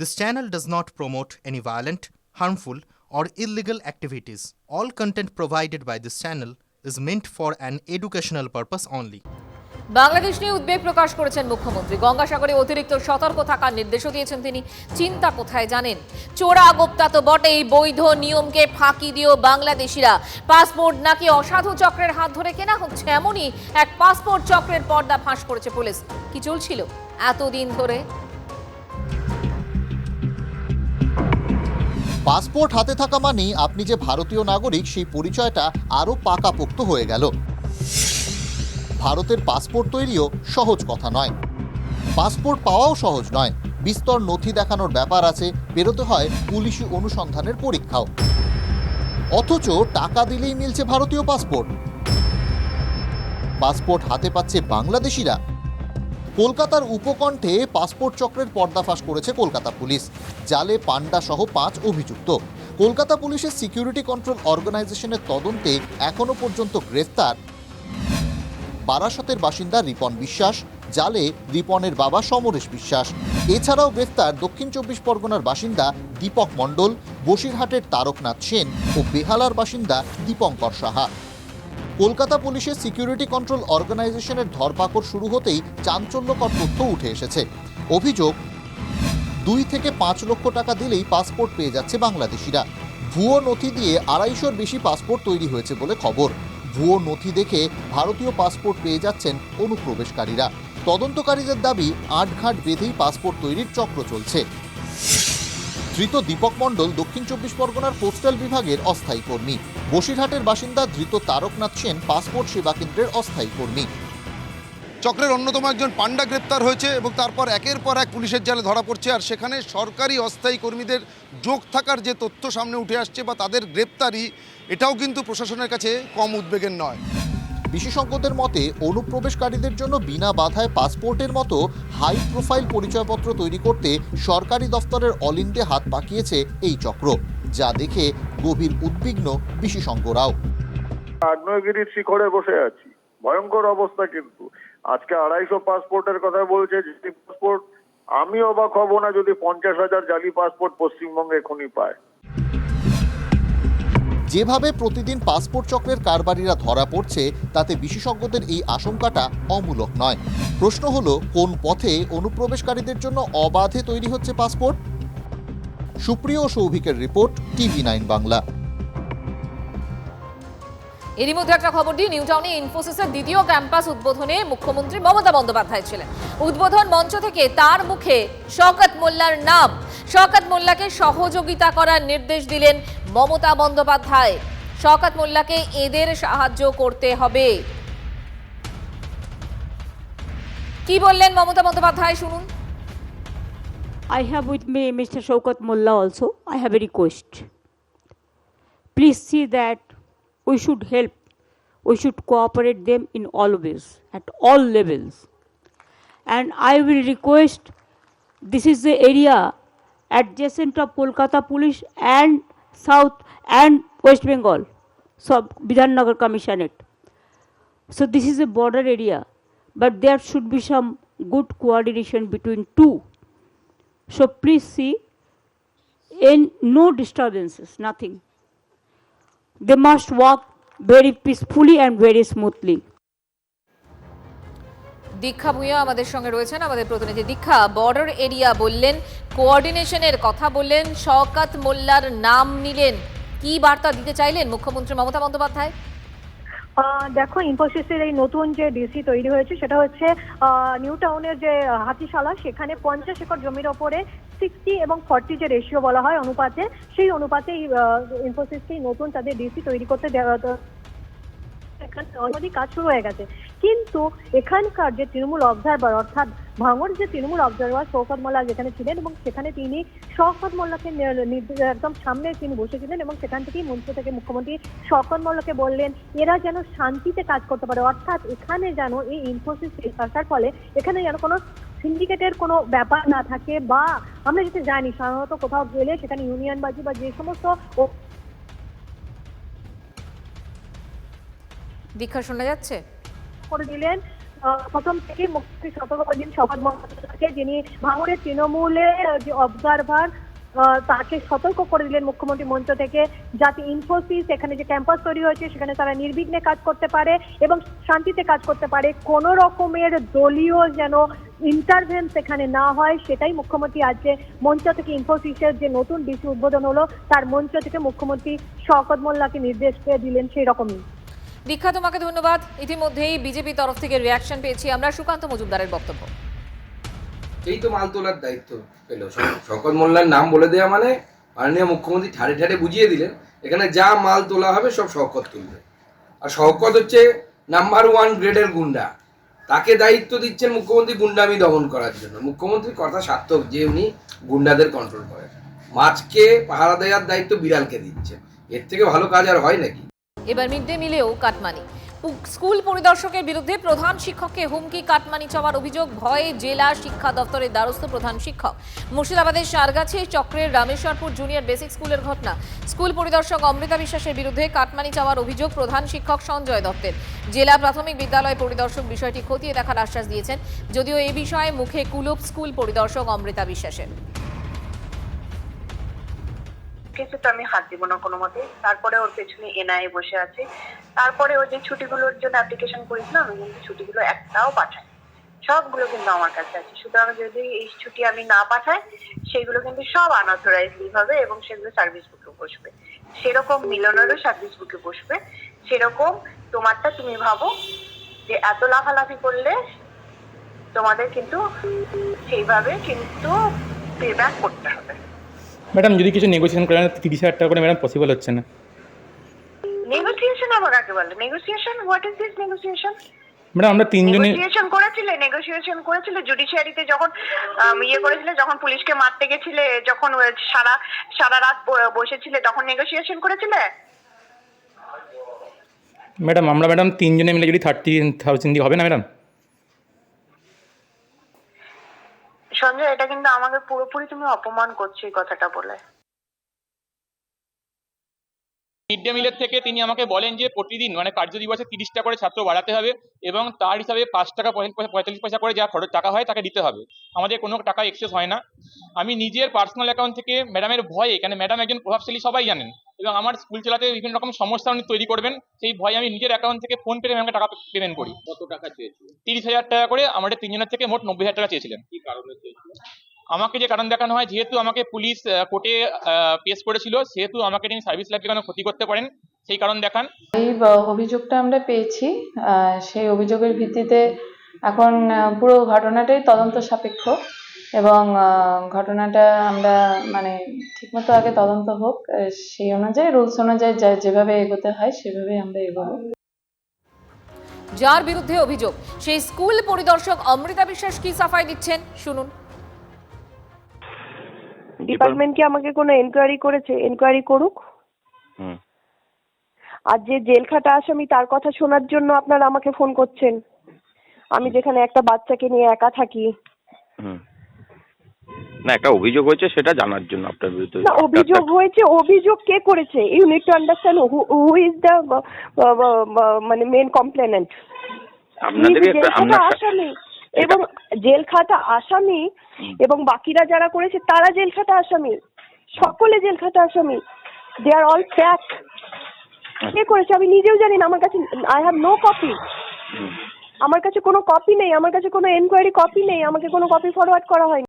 This channel does not promote any violent, harmful, or illegal activities. All content provided by this channel is meant for an educational purpose only. Bangladesh নিয়ে উদ্বেগ প্রকাশ করেছেন মুখ্যমন্ত্রী। গঙ্গাসাগরে অতিরিক্ত সতর্ক থাকার নির্দেশও দিয়েছেন তিনি। চিন্তা কোথায় জানেন? চোরা গোপ্তা তো বটেই বৈধ নিয়মকে ফাঁকি দিয়েও বাংলাদেশিরা পাসপোর্ট নাকি অসাধু চক্রের হাত ধরে কেনা হচ্ছে এমনই এক পাসপোর্ট চক্রের পর্দা ফাঁস করেছে পুলিশ। কি চলছিল? এতদিন ধরে পাসপোর্ট হাতে থাকা মানেই আপনি যে ভারতীয় নাগরিক, সেই পরিচয়টা আরও পাকাপোক্ত হয়ে গেল। ভারতের পাসপোর্ট তৈরিও সহজ কথা নয়। পাসপোর্ট পাওয়াও সহজ নয়। বিস্তর নথি দেখানোর ব্যাপার আছে, বেরোতে হয় পুলিশি অনুসন্ধানের পরীক্ষাও। অথচ টাকা দিলেই মিলছে ভারতীয় পাসপোর্ট। পাসপোর্ট হাতে পাচ্ছে বাংলাদেশিরা। কলকাতার উপকণ্ঠে পাসপোর্ট চক্রের পর্দাফাশ করেছে কলকাতা পুলিশ। জালে পান্ডা সহ পাঁচ অভিযুক্ত। কলকাতা পুলিশের সিকিউরিটি কন্ট্রোল অর্গানাইজেশনের তদন্তে এখনও পর্যন্ত গ্রেফতার। বারাসতের বাসিন্দা রিপন বিশ্বাস, জালে রিপনের বাবা সমরেশ বিশ্বাস। এছাড়াও গ্রেফতার দক্ষিণ চব্বিশ পরগনার বাসিন্দা দীপক মণ্ডল, বসিরহাটের তারকনাথ সেন ও বেহালার বাসিন্দা দীপঙ্কর সাহা। কলকাতা পুলিশের সিকিউরিটি কন্ট্রোল অর্গানাইজেশনের ধরপাকড় শুরু হতেই চাঞ্চল্যকর তথ্য উঠে এসেছে। অভিযোগ, দুই থেকে পাঁচ লক্ষ টাকা দিলেই পাসপোর্ট পেয়ে যাচ্ছে বাংলাদেশিরা। ভুয়ো নথি দিয়ে আড়াইশোর বেশি পাসপোর্ট তৈরি হয়েছে বলে খবর। ভুয়ো নথি দেখে ভারতীয় পাসপোর্ট পেয়ে যাচ্ছেন অনুপ্রবেশকারীরা। তদন্তকারীদের দাবি, আটঘাট বেঁধেই পাসপোর্ট তৈরির চক্র চলছে। ধৃত দীপক মণ্ডল দক্ষিণ চব্বিশ পরগনার পোস্টাল বিভাগের অস্থায়ী কর্মী। বসিরহাটের বাসিন্দা ধৃত তারকনাথ সেন পাসপোর্ট সেবা কেন্দ্রের অস্থায়ী কর্মী। চক্রের অন্যতম একজন পান্ডা গ্রেপ্তার হয়েছে এবং তারপর একের পর এক পুলিশের জালে ধরা পড়ছে আর সেখানে সরকারি অস্থায়ী কর্মীদের যোগ থাকার যে তথ্য সামনে উঠে আসছে বা তাদের গ্রেপ্তারি, এটাও কিন্তু প্রশাসনের কাছে কম উদ্বেগের নয়। বিশেষজ্ঞদের মতে, অনুপ্রবেশকারীদের জন্য বিনা বাধায় পাসপোর্টের মতো হাই প্রোফাইল পরিচয়পত্র তৈরি করতে সরকারি দফতরের অল ইন্ডিয়া হাত পাকিয়েছে এই চক্র, যা দেখে গভীর উদ্বিগ্ন বিশেষজ্ঞরাও। আগ্নেয়গিরির শিখরে বসে আছি। ভয়ঙ্কর অবস্থা কিন্তু। আজকে আড়াইশো পাসপোর্টের কথা বলছে জালি পাসপোর্ট, আমি অবাক হব না যদি পঞ্চাশ হাজার জালি পাসপোর্ট পশ্চিমবঙ্গে এখনই পায়। যেভাবে প্রতিদিন পাসপোর্ট চক্রের কারবারিরা ধরা পড়ছে, তাতে বিশেষজ্ঞদের এই আশঙ্কাটা অমূলক নয়। প্রশ্ন হলো, কোন পথে অনুপ্রবেশকারীদের জন্য অবাধে তৈরি হচ্ছে পাসপোর্ট? সুপ্রিয় সৌভিকের রিপোর্ট টিভি নাইন বাংলা। এরই মধ্যে একটা খবর দিই নিউ টাউনে ইনফোসিসের দ্বিতীয় ক্যাম্পাস উদ্বোধনে মুখ্যমন্ত্রী মমতা বন্দ্যোপাধ্যায় ছিলেন উদ্বোধন মঞ্চ থেকে তার মুখে শওকত মোল্লার নাম শওকত মোল্লাকে সহযোগিতা করার নির্দেশ দিলেন মমতা বন্দ্যোপাধ্যায় শওকত মোল্লাকে এদের সাহায্য করতে হবে কি বললেন মমতা বন্দ্যোপাধ্যায় শুনুন I have with me Mr. Shaukat Mullah also. I have a request. Please see that we should help, we should cooperate them in all ways, at all levels. And I will request, this is the area adjacent of Kolkata Police and South and West Bengal, so Bidhannagar Commissionerate. So this is a border area, but there should be some good coordination between two. So please see, in no disturbances, nothing. They must walk very peacefully and very smoothly. দীক্ষা ভূঁইয়া আমাদের সঙ্গে রয়েছেন আমাদের প্রতিনিধি দীক্ষা। Border area বললেন কোঅর্ডিনেশনের কথা বললেন শওকত মোল্লার নাম নিলেন। কি বার্তা দিতে চাইলেন মুখ্যমন্ত্রী মমতা বন্দ্যোপাধ্যায়? আহ, দেখো ইনফোসিসের এই নতুন যে ডিসি তৈরি হয়েছে সেটা হচ্ছে আহ, নিউ টাউনের যে হাতিশালা সেখানে পঞ্চাশ একর জমির ওপরে সিক্সটি এবং ফর্টি যে রেশিও বলা হয় অনুপাতে, সেই অনুপাতে ইনফোসিসকে নতুন তাদের ডিসি তৈরি করতে দেওয়া- অলরেডি কাজ শুরু হয়ে গেছে। কিন্তু এখানকার যে তৃণমূল অবজারভার অর্থাৎ ভাঙর যে তৃণমূল অবজারভার শওকত মোল্লা যেখানে ছিলেন এবং সেখানে তিনি শওকত মোল্লাকে একদম সামনে তিনি বসেছিলেন এবং সেখান থেকেই মন্ত্রী থেকে মুখ্যমন্ত্রী শওকত মোল্লাকে বললেন, এরা যেন শান্তিতে কাজ করতে পারে। অর্থাৎ এখানে যেন এই ইনফোসিস আসার ফলে এখানে যেন কোনো সিন্ডিকেটের কোনো ব্যাপার না থাকে বা আমরা যেটা জানি সাধারণত কোথাও গেলে সেখানে ইউনিয়নবাজি বা যে সমস্ত দীক্ষা শোনা যাচ্ছে? করে দিলেন। প্রথম থেকে মুখ্যমন্ত্রী সতর্ক সভার মন্ত্রী যিনি ভাঙড়ের তৃণমূলের যে অবজারভার তাকে সতর্ক করে দিলেন মুখ্যমন্ত্রী মঞ্চ থেকে। যাতে ইনফোসিস এখানে যে ক্যাম্পাস তৈরি হয়েছে, সেখানে তারা নির্বিঘ্নে কাজ করতে পারে এবং শান্তিতে কাজ করতে পারে। কোনো রকমের দলীয় যেন ইন্টারভেন সেখানে না হয়, সেটাই মুখ্যমন্ত্রী আজকে মঞ্চ থেকে ইনফোসিসের যে নতুন ডিসি উদ্বোধন হলো, তার মঞ্চ থেকে মুখ্যমন্ত্রী শওকত মোল্লাকে নির্দেশ দিলেন সেই রকমই দীক্ষা, তোমাকে ধন্যবাদ। ইতিমধ্যেই বিজেপি তরফ থেকে রিয়াকশন পেয়েছি আমরা। সুকান্ত মজুমদারের বক্তব্য। এই তো মাল তোলার দায়িত্ব পেল। শকত মোল্লার নাম বলে দেওয়া মানে মাননীয় মুখ্যমন্ত্রী ঠাড়ে ঠাড়ে বুঝিয়ে দিলেন, এখানে যা মাল তোলা হবে সব শওকত তুলবে। আর শওকত হচ্ছে নাম্বার ওয়ান গ্রেডের গুন্ডা। তাকে দায়িত্ব দিচ্ছেন মুখ্যমন্ত্রী গুন্ডামি দমন করার জন্য। মুখ্যমন্ত্রীর কথা সার্থক, যে উনি গুন্ডাদের কন্ট্রোল করেন। মাছকে, পাহারা দেওয়ার দায়িত্ব বিড়ালকে দিচ্ছে এর থেকে ভালো কাজ আর হয় নাকি? এবার মিড ডে মিলেও কাটমানি। স্কুল পরিদর্শকের বিরুদ্ধে প্রধান শিক্ষককে হুমকি, কাটমানি চাওয়ার অভিযোগ, ভয়ে জেলা শিক্ষা দপ্তরের দ্বারস্থ প্রধান শিক্ষক। মুর্শিদাবাদের সারগাছি চক্রের রামেশ্বরপুর জুনিয়র বেসিক স্কুলের ঘটনা। স্কুল পরিদর্শক অমৃতা বিশ্বাসের বিরুদ্ধে কাটমানি চাওয়ার অভিযোগ প্রধান শিক্ষক সঞ্জয় দত্তের। জেলা প্রাথমিক বিদ্যালয় পরিদর্শক বিষয়টি খতিয়ে দেখার আশ্বাস দিয়েছেন, যদিও এ বিষয়ে মুখে কুলুপ স্কুল পরিদর্শক অমৃতা বিশ্বাসের। কেসে তো আমি হাত দিব না কোনো মতে। তারপরে ওর পেছনে এনআইএ বসে আছে। তারপরে ও যে ছুটিগুলোর জন্য অ্যাপ্লিকেশন করেছিলাম, আমি কিন্তু ছুটিগুলো একটাও পাঠাই সবগুলো কিন্তু আমার কাছে আছে। সুতরাং যদি এই ছুটি আমি না পাঠাই, সেগুলো কিন্তু সব আনঅথরাইজ লিভ হবে এবং সেগুলো সার্ভিস বুকে বসবে। সেরকম মিলনেরও সার্ভিস বুকে বসবে। সেরকম তোমারটা তুমি ভাবো যে এত লাফালাফি করলে তোমাদের কিন্তু সেইভাবে কিন্তু পে ব্যাক করতে হবে। ম্যাডাম যদি কিছু নেগোসিয়েশন করেন তিরিশ হাজার টাকা করে ম্যাডাম পসিবল হচ্ছে না। নেগোসিয়েশন আবার কাকে বলে। Negotiation what is this negotiation madam আমরা তিনজনে নেগোসিয়েশন করেছিলে নেগোসিয়েশন করেছিলে জুডিশিয়ারিতে যখন ইয়ে করেছিলে যখন পুলিশকে মারতে গেছিলে যখন সারা সারা রাত বসেছিলে তখন নেগোসিয়েশন করেছিলে? ম্যাডাম আমরা ম্যাডাম তিনজনে মিলে যদি থার্টি থাউজেন্ড দিয়ে হবে না ম্যাডাম? সঞ্জয়, এটা কিন্তু আমাকে পুরোপুরি তুমি অপমান করছ এই কথাটা বলে। মিড ডে মিলের থেকে তিনি আমাকে বলেন যে প্রতিদিন মানে কার্য দিবসে তিরিশ টাকা করে ছাত্র বাড়াতে হবে এবং তার হিসাবে পাঁচ টাকা পঁয়তাল্লিশ পয়সা- করে যা খরচ টাকা হয় তাকে দিতে হবে। আমাদের কোনো টাকা এক্সেস হয় না। আমি নিজের পার্সোনাল অ্যাকাউন্ট থেকে ম্যাডামের ভয়ে, কেন ম্যাডাম একজন প্রভাবশালী সবাই জানেন। এবং আমার স্কুল চালাতে বিভিন্ন রকম সমস্যা উনি তৈরি করবেন সেই ভয়ে আমি নিজের অ্যাকাউন্ট থেকে ফোন পে ম্যামকে টাকা পেমেন্ট করি। কত টাকা চেয়েছিল? তিরিশ হাজার টাকা করে আমাদের তিনজনের থেকে মোট নব্বই হাজার টাকা চেয়েছিলেন। কি কারণে চেয়েছিল? আমাকে যে কারণ দেখানো হয় যেহেতু আমাকে পুলিশ কোর্টে পেশ করেছিল সেহেতু আমাকে তিনি সার্ভিস লাইফে কোনো ক্ষতি করতে পারেন সেই কারণ দেখান। এই অভিযোগটা আমরা পেয়েছি আহ, সেই অভিযোগের ভিত্তিতে এখন আহ, পুরো ঘটনাটাই তদন্ত সাপেক্ষ। এবং আহ, ঘটনাটা আমরা মানে ঠিকমতো আগে তদন্ত হোক সেই অনুযায়ী রুলস অনুযায়ী যেভাবে এগোতে হয় সেভাবে আমরা এগোবো। যার বিরুদ্ধে অভিযোগ সেই স্কুল পরিদর্শক অমৃতা বিশ্বাস কি সাফাই দিচ্ছেন? শুনুন। ডিপার্টমেন্ট কি আমাকে কোনো এনকোয়ারি করেছে? এনকোয়ারি করুক। হুম। আর যে জেল খাটা আসামি তার কথা শোনার জন্য আপনারা আমাকে ফোন করছেন। আমি যেখানে একটা বাচ্চাকে নিয়ে একা থাকি। হুম। না একটা অভিযোগ হয়েছে সেটা জানার জন্য আপনার বিরুদ্ধে না অভিযোগ হয়েছে অভিযোগ কে করেছে? You need to understand who is the মানে মেন কমপ্লেনেন্ট জেল খাটা আসামি। এবং জেল খাটা আসামি এবং বাকিরা যারা করেছে তারা জেল খাটা আসামি। সকলে জেল খাটা আসামি। দে আর অল প্যাক কে করেছে? আমি নিজেও জানি না আমার কাছে আই হ্যাভ নো কপি আমার কাছে কোনো কপি নেই আমার কাছে কোনো এনকোয়ারি কপি নেই আমাকে কোনো কপি ফরওয়ার্ড করা হয়নি।